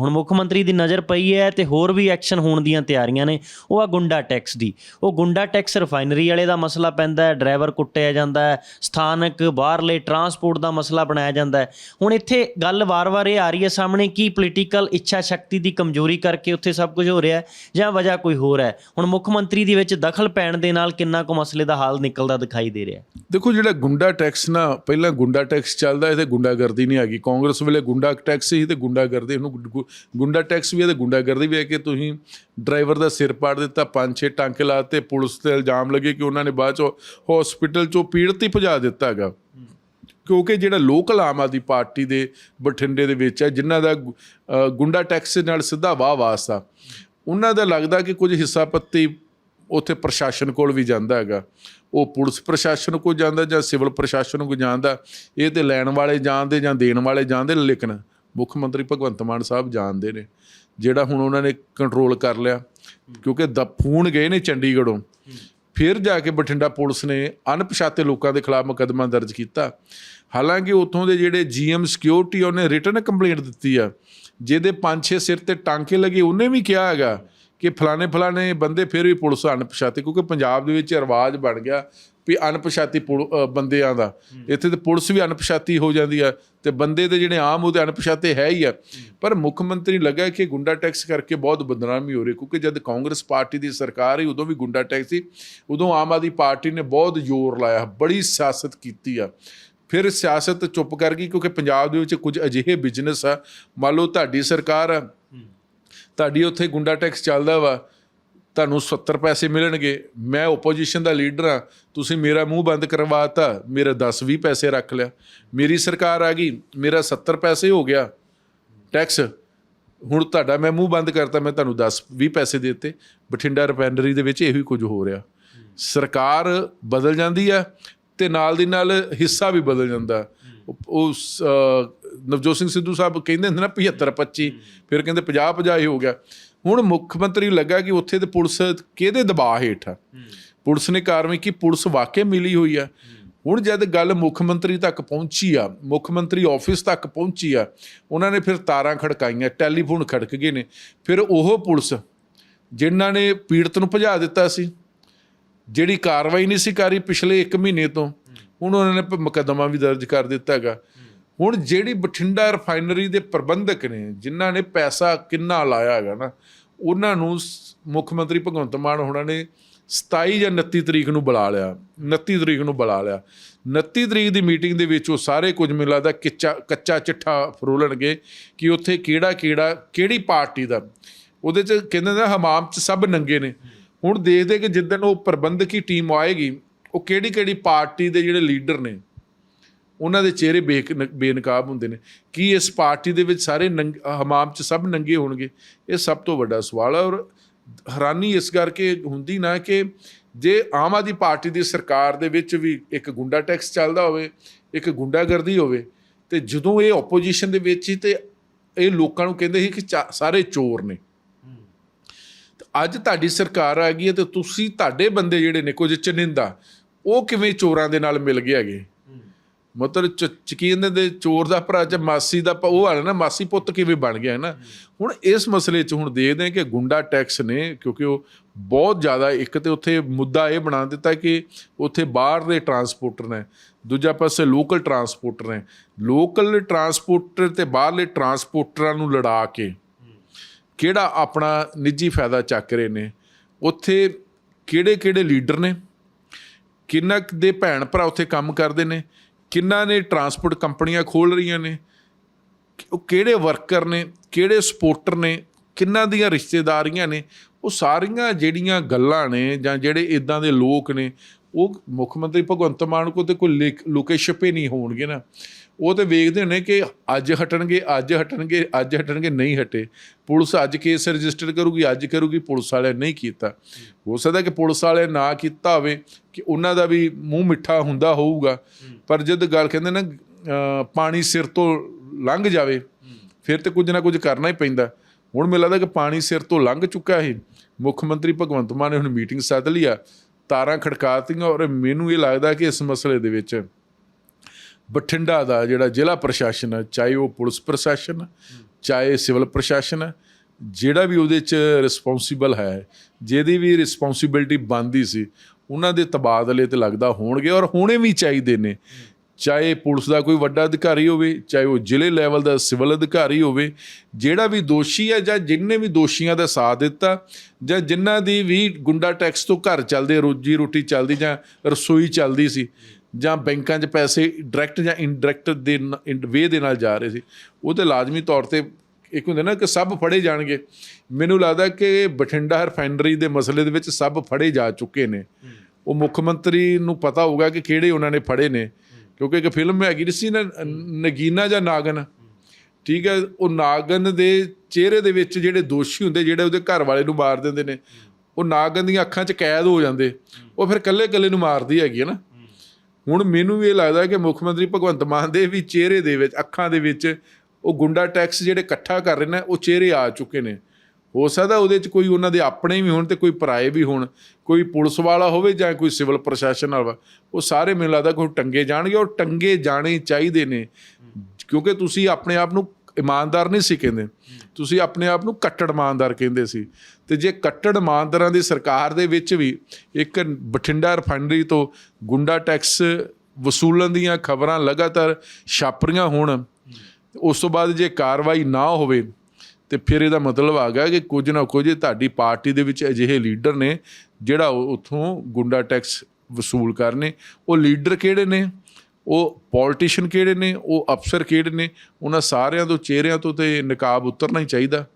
ਹੁਣ ਮੁੱਖ ਮੰਤਰੀ ਦੀ ਨਜ਼ਰ ਪਈ ਹੈ ਤੇ ਹੋਰ ਵੀ ਐਕਸ਼ਨ ਹੋਣ ਦੀਆਂ ਤਿਆਰੀਆਂ ਨੇ, ਉਹ ਆ ਗੁੰਡਾ ਟੈਕਸ ਦੀ। ਉਹ ਗੁੰਡਾ ਟੈਕਸ ਰਿਫਾਈਨਰੀ ਵਾਲੇ ਦਾ ਮਸਲਾ ਪੈਂਦਾ ਹੈ, ਡਰਾਈਵਰ ਕੁੱਟਿਆ ਜਾਂਦਾ ਹੈ, ਸਥਾਨਕ ਬਾਹਰਲੇ ਟਰਾਂਸਪੋਰਟ ਦਾ ਮਸਲਾ ਬਣਾਇਆ ਜਾਂਦਾ ਹੈ। ਹੁਣ ਇੱਥੇ ਗੱਲ ਵਾਰ-ਵਾਰ ਇਹ ਆ ਰਹੀ ਹੈ ਸਾਹਮਣੇ ਕੀ ਪੋਲੀਟੀਕਲ ਇੱਛਾ ਸ਼ਕਤੀ ਦੀ ਕਮਜ਼ੋਰੀ ਕਰਕੇ ਉੱਥੇ ਸਭ ਕੁਝ ਹੋ ਰਿਹਾ ਹੈ ਜਾਂ ਵਜ੍ਹਾ ਕੋਈ ਹੋਰ ਹੈ। ਹੁਣ ਮੁੱਖ ਮੰਤਰੀ ਦੇ ਵਿੱਚ ਦਖਲ ਪੈਣ ਦੇ ਨਾਲ ਕਿੰਨਾ ਕੁ ਮਸਲੇ ਦਾ ਹਾਲ ਨਿਕਲਦਾ ਦਿਖਾਈ ਦੇ ਰਿਹਾ ਦੇਖੋ, ਜਿਹੜਾ ਗੁੰਡਾ ਟੈਕਸ ਨਾ, ਪਹਿਲਾਂ ਗੁੰਡਾ ਟੈਕਸ ਚੱਲਦਾ ਇਹ ਗੁੰਡਾਗਰਦੀ ਨਹੀਂ ਹੈਗੀ। ਕਾਂਗਰਸ ਵੇਲੇ ਗੁੰਡਾ ਟੈਕਸ ਸੀ ਤੇ ਗੁੰਡਾਗਰਦੀ ਉਹਨੂੰ ਗੁੰਡਾ ਟੈਕਸ ਵੀ ਹੈ ਤੇ ਗੁੰਡਾਗਰਦੀ ਵੀ ਹੈ ਕਿ ਤੁਸੀਂ ਡਰਾਈਵਰ ਦਾ ਸਿਰ ਪਾੜ ਦਿੱਤਾ, ਪੰਜ ਛੇ ਟਾਂਕੇ ਲਾਤੇ ਪੁਲਿਸ ਤੇ ਇਲਜ਼ਾਮ ਲੱਗੇ ਕਿ ਉਹਨਾਂ ਨੇ ਬਾਅਦ ਚੋਂ ਹਸਪੀਟਲ ਚੋਂ ਪੀੜਤ ਹੀ ਭਜਾ ਦਿੱਤਾ ਹੈਗਾ। ਕਿਉਂਕਿ ਜਿਹੜਾ ਲੋਕਲ ਆਮ ਆਦਮੀ ਪਾਰਟੀ ਦੇ ਬਠਿੰਡੇ ਦੇ ਵਿੱਚ ਹੈ, ਜਿਨ੍ਹਾਂ ਦਾ ਗੁ- ਗੁੰਡਾ ਟੈਕਸ ਨਾਲ ਸਿੱਧਾ ਵਾਹ ਵਾਸਤਾ ਉਹਨਾਂ ਦਾ ਲੱਗਦਾ ਕਿ ਕੁਝ ਹਿੱਸਾ ਪੱਤੀ ਉੱਥੇ ਪ੍ਰਸ਼ਾਸਨ ਕੋਲ ਵੀ ਜਾਂਦਾ ਹੈਗਾ। ਉਹ ਪੁਲਿਸ ਪ੍ਰਸ਼ਾਸਨ ਕੋਲ ਜਾਂਦਾ ਜਾਂ ਸਿਵਲ ਪ੍ਰਸ਼ਾਸਨ ਕੋਲ ਜਾਂਦਾ, ਇਹ ਤੇ ਲੈਣ ਵਾਲੇ ਜਾਣਦੇ ਜਾਂ ਦੇਣ ਵਾਲੇ ਜਾਣਦੇ ਲੇਕਿਨ ਮੁੱਖ ਮੰਤਰੀ ਭਗਵੰਤ ਮਾਨ ਸਾਹਿਬ ਜਾਣਦੇ ਨੇ, ਜਿਹੜਾ ਹੁਣ ਉਹਨਾਂ ਨੇ ਕੰਟਰੋਲ ਕਰ ਲਿਆ, ਕਿਉਂਕਿ ਦ, ਫੋਨ ਗਏ ਨੇ ਚੰਡੀਗੜ੍ਹੋਂ। ਫਿਰ ਜਾ ਕੇ ਬਠਿੰਡਾ ਪੁਲਿਸ ਨੇ ਅਣਪਛਾਤੇ ਲੋਕਾਂ ਦੇ ਖਿਲਾਫ ਮੁਕੱਦਮਾ ਦਰਜ ਕੀਤਾ। ਹਾਲਾਂਕਿ ਉੱਥੋਂ ਦੇ ਜਿਹੜੇ ਜੀਐਮ ਸਿਕਿਉਰਿਟੀ ਉਹਨੇ ਰਿਟਨ ਕੰਪਲੇਂਟ ਦਿੱਤੀ ਆ, ਜਿਹਦੇ 5-6 ਸਿਰ ਤੇ ਟਾਂਕੇ ਲੱਗੇ, ਉਹਨੇ ਵੀ ਕਿਹਾ ਹੈਗਾ ਕਿ ਫਲਾਣੇ ਫਲਾਣੇ ਬੰਦੇ ਫਿਰ ਵੀ ਪੁਲਿਸ ਅਣਪਛਾਤੇ, ਕਿਉਂਕਿ ਪੰਜਾਬ ਦੇ ਵਿੱਚ ਰਿਵਾਜ ਬਣ ਗਿਆ ਵੀ ਅਣਪਛਾਤੀ ਪੁਲ- ਬੰਦਿਆਂ ਦਾ। ਇੱਥੇ ਤੇ ਪੁਲਿਸ ਵੀ ਅਣਪਛਾਤੀ ਹੋ ਜਾਂਦੀ ਆ ਤੇ ਬੰਦੇ ਤੇ ਜਿਹੜੇ ਆਮ ਉਹਦੇ ਅਣਪਛਾਤੇ ਹੈ ਹੀ ਆ। ਪਰ ਮੁੱਖ ਮੰਤਰੀ ਲੱਗਾ ਕਿ ਗੁੰਡਾ ਟੈਕਸ ਕਰਕੇ ਬਹੁਤ ਬਦਨਾਮੀ ਹੋ ਰਹੀ, ਕਿਉਂਕਿ ਜਦ ਕਾਂਗਰਸ ਪਾਰਟੀ ਦੀ ਸਰਕਾਰ ਹੀ ਉਦੋਂ ਵੀ ਗੁੰਡਾ ਟੈਕਸ ਸੀ, ਉਦੋਂ ਆਮ ਆਦਮੀ ਪਾਰਟੀ ਨੇ ਬਹੁਤ ਜ਼ੋਰ ਲਾਇਆ, ਬੜੀ ਸਿਆਸਤ ਕੀਤੀ ਆ। ਫਿਰ ਸਿਆਸਤ ਚੁੱਪ ਕਰ ਗਈ, ਕਿਉਂਕਿ ਪੰਜਾਬ ਦੇ ਵਿੱਚ ਕੁਝ ਅਜਿਹੇ ਬਿਜ਼ਨਸ ਆ। ਮੰਨ ਲਓ ਤੁਹਾਡੀ ਸਰਕਾਰ ਆ ਤੁਹਾਡੀ ਉੱਥੇ ਗੁੰਡਾ ਟੈਕਸ ਚੱਲਦਾ ਵਾ, ਤੁਹਾਨੂੰ 70 ਪੈਸੇ ਮਿਲਣਗੇ, ਮੈਂ ਓਪੋਜੀਸ਼ਨ ਦਾ ਲੀਡਰ ਆ ਤੁਸੀਂ ਮੇਰਾ ਮੂੰਹ ਬੰਦ ਕਰਵਾਤਾ, ਮੇਰਾ 10 20 ਪੈਸੇ ਰੱਖ ਲਿਆ। ਮੇਰੀ ਸਰਕਾਰ ਆ ਗਈ, ਮੇਰਾ 70 ਪੈਸੇ ਹੋ ਗਿਆ ਟੈਕਸ, ਹੁਣ ਤੁਹਾਡਾ ਮੈਂ ਮੂੰਹ ਬੰਦ ਕਰਤਾ, ਮੈਂ ਤੁਹਾਨੂੰ 10 20 ਪੈਸੇ ਦੇ ਦਿੱਤੇ, ਬਠਿੰਡਾ ਰਿਫਾਈਨਰੀ ਦੇ ਵਿੱਚ ਇਹੀ ਕੁਝ ਹੋ ਰਿਹਾ। ਸਰਕਾਰ ਬਦਲ ਜਾਂਦੀ ਆ ਤੇ ਨਾਲ ਦੀ ਨਾਲ ਹਿੱਸਾ ਵੀ ਬਦਲ ਜਾਂਦਾ। ਉਹ- ਨਵਜੋਤ ਸਿੰਘ ਸਿੱਧੂ ਸਾਹਿਬ ਕਹਿੰਦੇ ਹੁੰਦੇ ਨਾ 75 25 ਫਿਰ ਕਹਿੰਦੇ 50 50 ਹੀ ਹੋ ਗਿਆ। ਹੁਣ ਮੁੱਖ ਮੰਤਰੀ ਲੱਗਾ ਕਿ ਉੱਥੇ ਤੇ ਪੁਲਿਸ ਕਿਹਦੇ ਦਬਾਅ ਹੇਠ ਆ? ਪੁਲਿਸ ਨੇ ਕਾਰਵਾਈ ਕੀ ਪੁਲਿਸ ਵਾਕਿਆ ਮਿਲੀ ਹੋਈ ਆ। ਹੁਣ ਜਦ ਗੱਲ ਮੁੱਖ ਮੰਤਰੀ ਤੱਕ ਪਹੁੰਚੀ ਆ ਮੁੱਖ ਮੰਤਰੀ ਆਫਿਸ ਤੱਕ ਪਹੁੰਚੀ ਆ ਉਹਨਾਂ ਨੇ ਫਿਰ ਤਾਰਾਂ ਖੜਕਾਈਆਂ ਟੈਲੀਫੋਨ ਖੜਕ ਗਏ ਨੇ। ਫਿਰ ਉਹ ਪੁਲਿਸ ਜਿਨ੍ਹਾਂ ਨੇ ਪੀੜਤ ਨੂੰ ਭਜਾ ਦਿੱਤਾ ਸੀ ਜਿਹੜੀ ਕਾਰਵਾਈ ਨਹੀਂ ਸੀ ਕਰੀ ਪਿਛਲੇ 1 ਮਹੀਨੇ ਤੋਂ ਹੁਣ ਉਹਨਾਂ ਨੇ ਮੁਕੱਦਮਾ ਵੀ ਦਰਜ ਕਰ ਦਿੱਤਾ ਹੈਗਾ। ਹੁਣ ਜਿਹੜੀ ਬਠਿੰਡਾ ਰਿਫਾਈਨਰੀ ਦੇ ਪ੍ਰਬੰਧਕ ਨੇ, ਜਿਨ੍ਹਾਂ ਨੇ ਪੈਸਾ ਕਿੰਨਾ ਲਾਇਆ ਹੈਗਾ ਨਾ, ਉਹਨਾਂ ਨੂੰ ਸ- ਮੁੱਖ ਮੰਤਰੀ ਭਗਵੰਤ ਮਾਨ ਹੋਣਾ ਨੇ 27 ਜਾਂ 29 ਤਰੀਕ ਨੂੰ ਬੁਲਾ ਲਿਆ 29 ਤਰੀਕ ਨੂੰ ਬੁਲਾ ਲਿਆ। 29 ਤਰੀਕ ਦੀ ਮੀਟਿੰਗ ਦੇ ਵਿੱਚ ਉਹ ਸਾਰੇ ਕੁਝ ਮੈਨੂੰ ਲੱਗਦਾ ਕੱਚਾ ਕੱਚਾ ਚਿੱਠਾ ਫਰੋਲਣਗੇ ਕਿ ਉੱਥੇ ਕਿਹੜਾ ਕਿਹੜਾ, ਕਿਹੜੀ ਪਾਰਟੀ ਦਾ। ਉਹਦੇ ਚ ਕਹਿੰਦੇ ਨੇ ਹਮਾਮ ਚ ਸਭ ਨੰਗੇ ਨੇ। ਹੁਣ ਦੇਖਦੇ ਕਿ ਜਿੱਦਣ ਉਹ ਪ੍ਰਬੰਧਕੀ ਟੀਮ ਆਏਗੀ, ਉਹ ਕਿਹੜੀ ਕਿਹੜੀ ਪਾਰਟੀ ਦੇ ਜਿਹੜੇ ਲੀਡਰ ਨੇ ਉਹਨਾਂ ਦੇ ਚਿਹਰੇ ਬੇਕ- ਬੇਨਕਾਬ ਹੁੰਦੇ ਨੇ ਕੀ ਇਸ ਪਾਰਟੀ ਦੇ ਵਿੱਚ ਸਾਰੇ ਨੰਗ, ਹਮਾਮ ਚ ਸਭ ਨੰਗੇ ਹੋਣਗੇ। ਇਹ ਸਭ ਤੋਂ ਵੱਡਾ ਸਵਾਲ ਹੈ ਔਰ ਹੈਰਾਨੀ ਇਸ ਕਰਕੇ ਹੁੰਦੀ ਨਾ ਕਿ ਜੇ ਆਮ ਆਦਮੀ ਪਾਰਟੀ ਦੀ ਸਰਕਾਰ ਦੇ ਵਿੱਚ ਵੀ ਇੱਕ ਗੁੰਡਾ ਟੈਕਸ ਚੱਲਦਾ ਹੋਵੇ, ਇੱਕ ਗੁੰਡਾਗਰਦੀ ਹੋਵੇ, ਤੇ ਜਦੋਂ ਇਹ ਆਪੋਜੀਸ਼ਨ ਦੇ ਵਿੱਚ ਹੀ ਤੇ ਇਹ ਲੋਕਾਂ ਨੂੰ ਕਹਿੰਦੇ ਸੀ ਕਿ ਚਾ- ਸਾਰੇ ਚੋਰ ਨੇ। ਤੇ ਅੱਜ ਤੁਹਾਡੀ ਸਰਕਾਰ ਆ ਗਈ ਹੈ ਤੇ ਤੁਸੀਂ ਤੁਹਾਡੇ ਬੰਦੇ ਜਿਹੜੇ ਨੇ ਕੁਝ ਚਨਿੰਦਾ ਉਹ ਕਿਵੇਂ ਚੋਰਾਂ ਦੇ ਨਾਲ ਮਿਲ ਗਏ ਹੈਗੇ? ਮਤਲਬ ਚ- ਚਕੀਨ ਦੇ ਚੋਰ ਦਾ ਭਰਾ ਚ ਮਾਸੀ ਦਾ ਪ- ਉਹ ਹਾਲ ਨਾ ਮਾਸੀ ਪੁੱਤ ਕਿਵੇਂ ਬਣ ਗਿਆ ਹੈ ਨਾ ਹੁਣ ਇਸ ਮਸਲੇ 'ਚ ਹੁਣ ਦੇਖਦੇ ਹਾਂ ਕਿ ਗੁੰਡਾ ਟੈਕਸ ਨੇ, ਕਿਉਂਕਿ ਉਹ ਬਹੁਤ ਜ਼ਿਆਦਾ ਇੱਕ ਤੇ ਉੱਥੇ ਮੁੱਦਾ ਇਹ ਬਣਾ ਦਿੱਤਾ ਕਿ ਉੱਥੇ ਬਾਹਰ ਦੇ ਟਰਾਂਸਪੋਰਟਰ ਨੇ, ਦੂਜਾ ਪਾਸੇ ਲੋਕਲ ਟਰਾਂਸਪੋਰਟਰ ਨੇ। ਲੋਕਲ ਟਰਾਂਸਪੋਰਟਰ ਤੇ ਬਾਹਰਲੇ ਟਰਾਂਸਪੋਰਟਰਾਂ ਨੂੰ ਲੜਾ ਕੇ ਕਿਹੜਾ ਆਪਣਾ ਨਿੱਜੀ ਫਾਇਦਾ ਚੱਕ ਰਹੇ ਨੇ? ਉੱਥੇ ਕਿਹੜੇ ਕਿਹੜੇ ਲੀਡਰ ਨੇ? ਕਿੰਨਾ ਕੁ ਦੇ ਭੈਣ ਭਰਾ ਉੱਥੇ ਕੰਮ ਕਰਦੇ ਨੇ? ਕਿੰਨਾ ਨੇ ਟਰਾਂਸਪੋਰਟ ਕੰਪਨੀਆਂ ਖੋਲ ਰਹੀਆਂ ਨੇ? ਉਹ ਕਿਹੜੇ ਵਰਕਰ ਨੇ? ਕਿਹੜੇ ਸਪੋਰਟਰ ਨੇ? ਕਿੰਨਾ ਦੀਆਂ ਰਿਸ਼ਤੇਦਾਰੀਆਂ ਨੇ? ਉਹ ਸਾਰੀਆਂ ਜਿਹੜੀਆਂ ਗੱਲਾਂ ਨੇ ਜਾਂ ਜਿਹੜੇ ਇਦਾਂ ਦੇ ਲੋਕ ਨੇ, ਉਹ ਮੁੱਖ ਮੰਤਰੀ ਭਗਵੰਤ ਮਾਨ ਕੋ ਤੇ ਕੋਈ ਲਿਕ- ਲੁਕੇ ਛਪੇ ਨਹੀਂ ਹੋਣਗੇ ਨਾ। ਉਹ ਤੇ ਵੇਖਦੇ ਨੇ ਕਿ ਅੱਜ ਹਟਣਗੇ ਅੱਜ ਹਟਣਗੇ ਅੱਜ ਹਟਣਗੇ, ਨਹੀਂ ਹਟੇ। ਪੁਲਿਸ ਅੱਜ ਕੇਸ ਰਜਿਸਟਰ ਕਰੂਗੀ, ਅੱਜ ਕਰੂਗੀ, ਪੁਲਿਸ ਵਾਲਿਆਂ ਨਹੀਂ ਕੀਤਾ। ਹੋ ਸਕਦਾ ਕਿ ਪੁਲਿਸ ਵਾਲਿਆਂ ਨਾ ਕੀਤਾ ਹੋਵੇ, ਕਿ ਉਹਨਾਂ ਦਾ ਵੀ ਮੂੰਹ ਮਿੱਠਾ ਹੁੰਦਾ ਹੋਊਗਾ। ਪਰ ਜਦ ਗੱਲ ਕਹਿੰਦੇ ਨਾ ਪਾਣੀ ਸਿਰ ਤੋਂ ਲੰਘ ਜਾਵੇ, ਫਿਰ ਤੇ ਕੁਝ ਨਾ ਕੁਝ ਕਰਨਾ ਹੀ ਪੈਂਦਾ। ਹੁਣ ਮੈਨੂੰ ਲੱਗਦਾ ਕਿ ਪਾਣੀ ਸਿਰ ਤੋਂ ਲੰਘ ਚੁੱਕਾ ਹੈ ਮੁੱਖ ਮੰਤਰੀ ਭਗਵੰਤ ਮਾਨ ਨੇ ਹੁਣ ਮੀਟਿੰਗ ਸੱਦ ਲਈ ਆ, ਤਾਰਾਂ ਖੜਕਾਤੀਆਂ ਔਰ ਮੈਨੂੰ ਇਹ ਲੱਗਦਾ ਕਿ ਇਸ ਮਸਲੇ ਦੇ ਵਿੱਚ ਬਠਿੰਡਾ ਦਾ ਜਿਹੜਾ ਜ਼ਿਲ੍ਹਾ ਪ੍ਰਸ਼ਾਸਨ ਹੈ, ਚਾਹੇ ਉਹ ਪੁਲਿਸ ਪ੍ਰਸ਼ਾਸਨ ਚਾਹੇ ਸਿਵਲ ਪ੍ਰਸ਼ਾਸਨ ਹੈ, ਜਿਹੜਾ ਵੀ ਉਹਦੇ ਚ ਰਿਸਪੌਂਸੀਬਲ ਹੈ, ਜਿਹਦੀ ਵੀ ਰਿਸਪੌਂਸਿਬਿਲਟੀ ਬਣਦੀ ਸੀ, ਉਹਨਾਂ ਦੇ ਤਬਾਦਲੇ ਤੇ ਲੱਗਦਾ ਹੋਣਗੇ ਔਰ ਹੋਣੇ ਵੀ ਚਾਹੀਦੇ ਨੇ ਚਾਹੇ ਪੁਲਿਸ ਦਾ ਕੋਈ ਵੱਡਾ ਅਧਿਕਾਰੀ ਹੋਵੇ ਚਾਹੇ ਉਹ ਜ਼ਿਲ੍ਹੇ ਲੈਵਲ ਦਾ ਸਿਵਲ ਅਧਿਕਾਰੀ ਹੋਵੇ ਜਿਹੜਾ ਵੀ ਦੋਸ਼ੀ ਹੈ ਜਾਂ ਜਿਨਨੇ ਵੀ ਦੋਸ਼ੀਆਂ ਦਾ ਸਾਥ ਦਿੱਤਾ ਜਾਂ ਜਿਨ੍ਹਾਂ ਦੀ ਵੀ ਗੁੰਡਾ ਟੈਕਸ ਤੋਂ ਘਰ ਚੱਲਦੇ ਰੋਜੀ ਰੋਟੀ ਚੱਲਦੀ ਜਾਂ ਰਸੋਈ ਚੱਲਦੀ ਸੀ ਜਾਂ ਬੈਂਕਾਂ 'ਚ ਪੈਸੇ ਡਾਇਰੈਕਟ ਜਾਂ ਇਨਡਾਇਰੈਕਟ ਦੇ ਵੇ ਦੇ ਨਾਲ ਜਾ ਰਹੇ ਸੀ ਉਹ ਤੇ ਲਾਜ਼ਮੀ ਤੌਰ ਤੇ ਇੱਕ ਹੁੰਦੇ ਨਾ ਕਿ ਸਭ ਫੜੇ ਜਾਣਗੇ। ਮੈਨੂੰ ਲੱਗਦਾ ਕਿ ਬਠਿੰਡਾ ਰਿਫਾਈਨਰੀ ਦੇ ਮਸਲੇ ਦੇ ਵਿੱਚ ਸਭ ਫੜੇ ਜਾ ਚੁੱਕੇ ਨੇ। ਉਹ ਮੁੱਖ ਮੰਤਰੀ ਨੂੰ ਪਤਾ ਹੋਊਗਾ ਕਿ ਕਿਹੜੇ ਉਹਨਾਂ ਨੇ ਫੜੇ ਨੇ। ਕਿਉਂਕਿ ਇੱਕ ਫਿਲਮ ਹੈਗੀ ਸੀ ਨਾ ਨਗੀਨਾ ਜਾਂ ਨਾਗਨ, ਠੀਕ ਹੈ, ਉਹ ਨਾਗਨ ਦੇ ਚਿਹਰੇ ਦੇ ਵਿੱਚ ਜਿਹੜੇ ਦੋਸ਼ੀ ਹੁੰਦੇ, ਜਿਹੜੇ ਉਹਦੇ ਘਰ ਵਾਲੇ ਨੂੰ ਮਾਰ ਦਿੰਦੇ ਨੇ, ਉਹ ਨਾਗਨ ਦੀਆਂ ਅੱਖਾਂ 'ਚ ਕੈਦ ਹੋ ਜਾਂਦੇ, ਉਹ ਫਿਰ ਕੱਲੇ ਕੱਲੇ ਨੂੰ ਮਾਰਦੀ ਹੈਗੀ ਹੈ ਨਾ। ਹੁਣ ਮੈਨੂੰ ਵੀ ਇਹ ਲੱਗਦਾ ਕਿ ਮੁੱਖ ਮੰਤਰੀ ਭਗਵੰਤ ਮਾਨ ਦੇ ਵੀ ਚਿਹਰੇ ਦੇ ਵਿੱਚ, ਅੱਖਾਂ ਦੇ ਵਿੱਚ ਉਹ ਗੁੰਡਾ ਟੈਕਸ ਜਿਹੜੇ ਇਕੱਠਾ ਕਰ ਰਹੇ ਨੇ, ਉਹ ਚਿਹਰੇ ਆ ਚੁੱਕੇ ਨੇ। ਹੋ ਸਕਦਾ ਉਹਦੇ 'ਚ ਕੋਈ ਉਹਨਾਂ ਦੇ ਆਪਣੇ ਵੀ ਹੋਣ ਤੇ ਕੋਈ ਪਰਾਏ ਵੀ ਹੋਣ, ਕੋਈ ਪੁਲਿਸ ਵਾਲਾ ਹੋਵੇ ਜਾਂ ਕੋਈ ਸਿਵਲ ਪ੍ਰਸ਼ਾਸਨ ਵਾਲਾ, ਉਹ ਸਾਰੇ ਮੈਨੂੰ ਲੱਗਦਾ ਕੋਈ ਟੰਗੇ ਜਾਣਗੇ ਔਰ ਟੰਗੇ ਜਾਣੇ ਚਾਹੀਦੇ ਨੇ, ਕਿਉਂਕਿ ਤੁਸੀਂ ਆਪਣੇ ਆਪ ਨੂੰ ਇਮਾਨਦਾਰ ਨਹੀਂ ਸੀ ਕਹਿੰਦੇ, ਤੁਸੀਂ ਆਪਣੇ ਆਪ ਨੂੰ ਕੱਟੜ ਇਮਾਨਦਾਰ ਕਹਿੰਦੇ ਸੀ, ਤੇ ਜੇ ਕੱਟੜ ਇਮਾਨਦਾਰਾਂ ਦੀ ਸਰਕਾਰ ਦੇ ਵਿੱਚ ਵੀ ਇੱਕ ਬਠਿੰਡਾ ਰਿਫਾਈਨਰੀ ਤੋਂ ਗੁੰਡਾ ਟੈਕਸ ਵਸੂਲਣ ਦੀਆਂ ਖਬਰਾਂ ਲਗਾਤਾਰ ਛਾਪਰੀਆਂ ਹੋਣ, ਉਸ ਤੋਂ ਬਾਅਦ ਜੇ ਕਾਰਵਾਈ ਨਾ ਹੋਵੇ ਤੇ ਫਿਰ ਇਹਦਾ ਮਤਲਬ ਆ ਗਿਆ ਕਿ ਕੁਝ ਨਾ ਕੁਝ ਤੁਹਾਡੀ ਪਾਰਟੀ ਦੇ ਵਿੱਚ ਅਜਿਹੇ ਲੀਡਰ ਨੇ ਜਿਹੜਾ ਉਥੋਂ ਗੁੰਡਾ ਟੈਕਸ ਵਸੂਲ ਕਰਨੇ। ਉਹ ਲੀਡਰ ਕਿਹੜੇ ਨੇ? ਉਹ ਪੋਲਿਟਿਸ਼ੀਅਨ ਕਿਹੜੇ ਨੇ? ਉਹ ਅਫਸਰ ਕਿਹੜੇ ਨੇ? ਉਹਨਾਂ ਸਾਰਿਆਂ ਤੋਂ, ਚਿਹਰਿਆਂ ਤੋਂ ਤੇ ਨਕਾਬ ਉਤਰਨਾ ਹੀ ਚਾਹੀਦਾ।